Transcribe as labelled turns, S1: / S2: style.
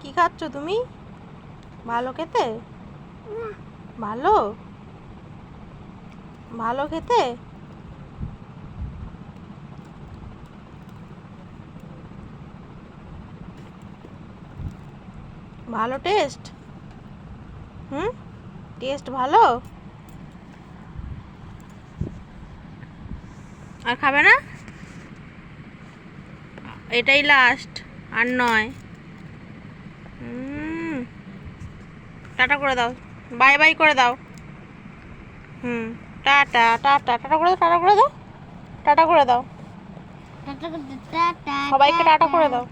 S1: কি খাচ্ছ তুমি? ভালো খেতে? ভালো? ভালো খেতে? ভালো টেস্ট? হুম? টেস্ট ভালো? আর খাবে না? এটাই লাস্ট আর নয় হুম টাটা করে দাও। বাই বাই করে দাও। হুম টাটা টাটা টাটা করে দাও টাটা করে দাও। টাটা করে দাও। সবাইকে টাটা। করে দাও।